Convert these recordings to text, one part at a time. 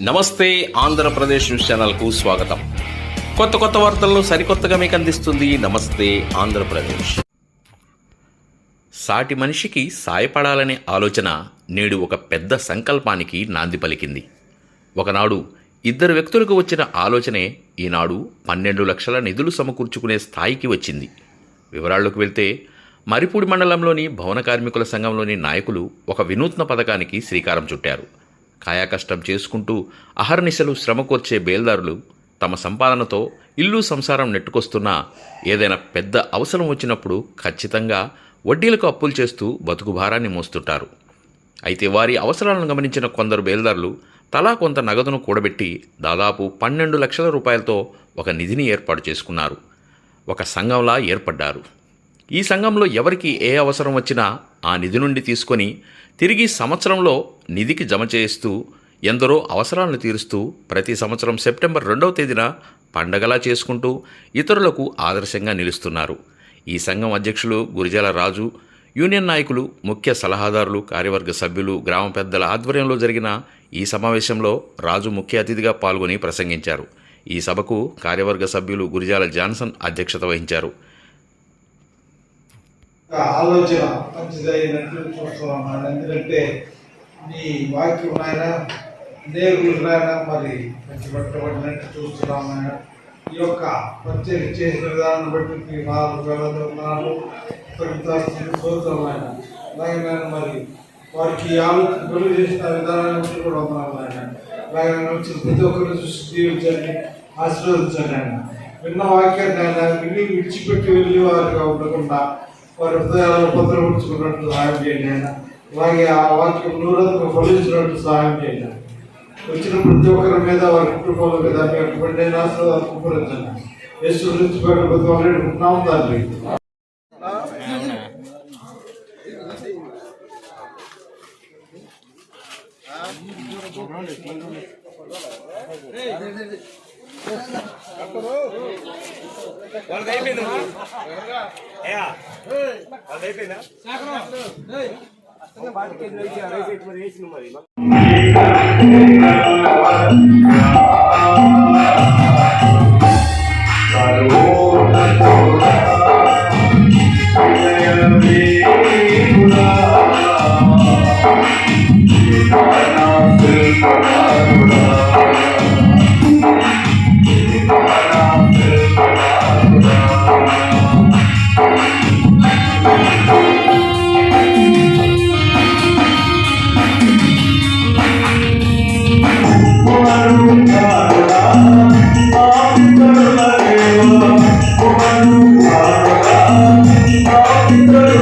నమస్తే ఆంధ్రప్రదేశ్ న్యూస్ ఛానల్కు స్వాగతం. కొత్త కొత్త వార్తలను సరికొత్తగా మీకు అందిస్తుంది నమస్తే ఆంధ్రప్రదేశ్. సాటి మనిషికి సాయపడాలనే ఆలోచన నేడు ఒక పెద్ద సంకల్పానికి నాంది పలికింది. ఒకనాడు ఇద్దరు వ్యక్తులకు వచ్చిన ఆలోచనే ఈనాడు పన్నెండు లక్షల నిధులు సమకూర్చుకునే స్థాయికి వచ్చింది. వివరాల్లోకి వెళ్తే మరిపూడి మండలంలోని భవన కార్మికుల సంఘంలోని నాయకులు ఒక వినూత్న పథకానికి శ్రీకారం చుట్టారు. కాయాకష్టం చేసుకుంటూ అహర్నిశలు శ్రమకూర్చే బేల్దారులు తమ సంపాదనతో ఇల్లు సంసారం నెట్టుకొస్తున్నా ఏదైనా పెద్ద అవసరం వచ్చినప్పుడు ఖచ్చితంగా వడ్డీలకు అప్పులు చేస్తూ బతుకు భారాన్ని మోస్తుంటారు. అయితే వారి అవసరాలను గమనించిన కొందరు బేల్దారులు తలా కొంత నగదును కూడబెట్టి దాదాపు పన్నెండు లక్షల రూపాయలతో ఒక నిధిని ఏర్పాటు చేసుకున్నారు. ఒక సంఘంలా ఏర్పడ్డారు. ఈ సంఘంలో ఎవరికి ఏ అవసరం వచ్చినా ఆ నిధి నుండి తీసుకొని తిరిగి సంవత్సరంలో నిధికి జమ చేస్తూ ఎందరో అవసరాలను తీరుస్తూ ప్రతి సంవత్సరం సెప్టెంబర్ రెండవ తేదీన పండగలా చేసుకుంటూ ఇతరులకు ఆదర్శంగా నిలుస్తున్నారు. ఈ సంఘం అధ్యక్షులు గురిజాల రాజు యూనియన్ నాయకులు ముఖ్య సలహాదారులు కార్యవర్గ సభ్యులు గ్రామ పెద్దల ఆధ్వర్యంలో జరిగిన ఈ సమావేశంలో రాజు ముఖ్య అతిథిగా పాల్గొని ప్రసంగించారు. ఈ సభకు కార్యవర్గ సభ్యులు గురిజాల జాన్సన్ అధ్యక్షత వహించారు. ఆలోచన మంచిదైనట్లు చూస్తున్నాను ఎందుకంటే నీ వాక్యం ఆయన నేరులు నాయన మరి పంచిపెట్టబడినట్టు చూస్తున్నాం ఆయన ఈ యొక్క పరిచయం చేసిన విధానం బట్టి మీ నాలుగు వేల నాలుగు చూస్తున్నాం ఆయన అలాగే నేను మరి వారికి ఆలోచన గురి చేసిన విధానాన్ని బట్టి కూడా ఉన్నాను ఆయన అలాగే వచ్చిన ప్రతి ఒక్కరిని చూసి దీవించండి ఆశీర్వదించండి ఆయన విన్న వాక్యాన్ని ఆయన విని విడిచిపెట్టి వెళ్ళి వారిగా ఉండకుండా వారి హృదయాలను భద్రపరుచుకున్నట్టు సహాయం చేయండి. ఆయన అలాగే ఆ వాక్యం నూరంతకు ఫలించినట్టు సహాయం చేయండి. వచ్చిన ప్రతి ఒక్కరి మీద వారి కుటుంబాల మీద మీ యొక్క బండి ఆశీర్వాదాలు కుప్పరించండి యేసు నుంచి ప్రతి ఉన్నాం తండ్రి. వాళ్ళది అయిపోయింది ఏయా వాళ్ళది అయిపోయిందా ఐక్యత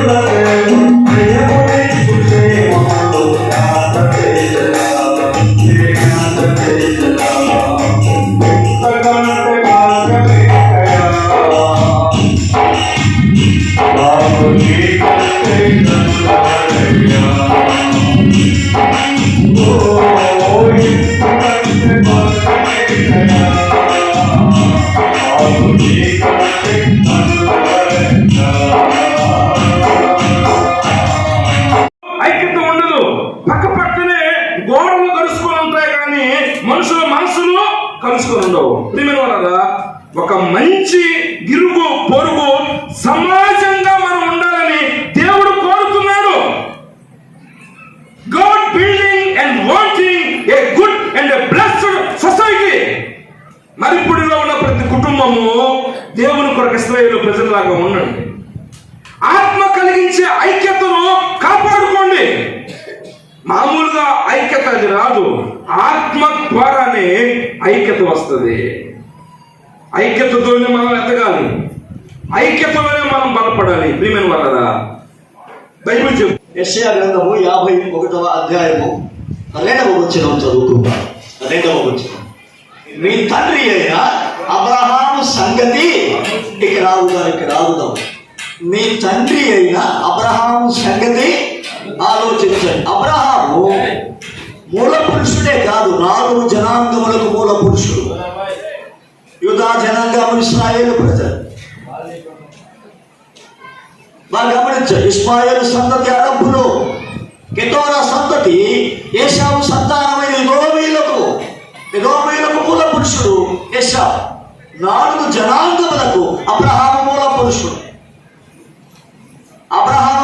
మంచి గిరుగు పొరుగు సమాజంగా మనం ఉండాలని దేవుడు కోరుతున్నాడు. God building and wanting a good and a blessed society మరిపుడిలో ఉన్న ప్రతి కుటుంబము దేవుని కొరకు ఇస్రాయేలు ప్రజలలాగా ఉండండి. ఆత్మ కలిగించే ఐక్యతను కాపాడుకోండి. మామూలుగా ఐక్యత అది రాదు. ఆత్మ ద్వారానే ఐక్యత వస్తుంది. ఐక్యతతోనే మనం ఎదగాలి ఐక్యతలోనే మనం బలపడాలి. ప్రియమైన వాళ్ళరా బైబిల్ చెప్పు. యెషయా గ్రంథము యాభై ఒకటవ అధ్యాయము పన్నెండవ వచ్చిన చదువుకుంటాం పన్నెండవ వచ్చిన మీ తండ్రి అయిన అబ్రహాము సంగతి ఇక రావుదాం ఇక రావుదాం. మీ తండ్రి అయిన అబ్రహాము సంగతి ఆలోచించండి. అబ్రహాము మూల పురుషుడే కాదు నాలుగు జనాంగములకు మూల పురుషుడు యూదా జనాంగం ఇస్రాయేల్ ప్రజలు. మరి గమనించారు ఇస్మాయేల్ సంతతి అరబ్బులు కిటోరా సంతతి ఏషావు సంతానమైన రోమీలకు రోమీలకు మూల పురుషుడు ఏషావు నాలుగు జనాంగములకు అబ్రహాము మూల పురుషుడు. అబ్రహాం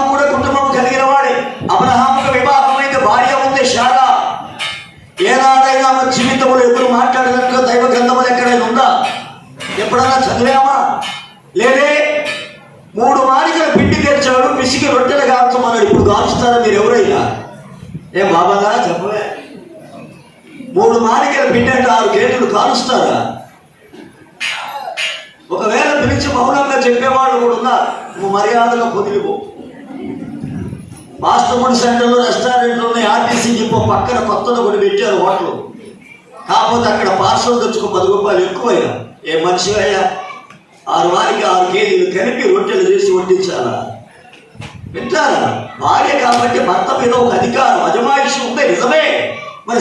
చదివామా లేదే మూడు మాడికల పిండి తెరిచాడు పిసికి రొట్టెలు కాల్చమన్నాడు ఇప్పుడు కాల్చుతారా మీరు ఎవరైనా? ఏం బాబాగా చెప్పలే మూడు మాడికల పిండి అంటే ఆరు గేట్లు కాలుస్తారా? ఒకవేళ పిలిచి మౌనంగా చెప్పేవాళ్ళు కూడా ఉన్నారు నువ్వు మర్యాదగా పొదిలిపో పాస్తముడి సెంటర్లో రెస్టారెంట్లు ఉన్నాయి ఆర్టీసీ డిపో పక్కన కొత్తలో ఒకటి పెట్టారు హోటల్. కాకపోతే అక్కడ పార్సల్ తెచ్చుకో పది రూపాయలు ఎక్కువయ్యా ఏ మనిషి అయ్యా? ఆరు వారికి ఆరు కేజీలు కలిపి రొట్టెలు చేసి వడ్డించాలా? వింటారా? భార్య కాబట్టి భర్త మీద ఒక అధికారం అజమాయిషి ఉంది నిజమే. మరి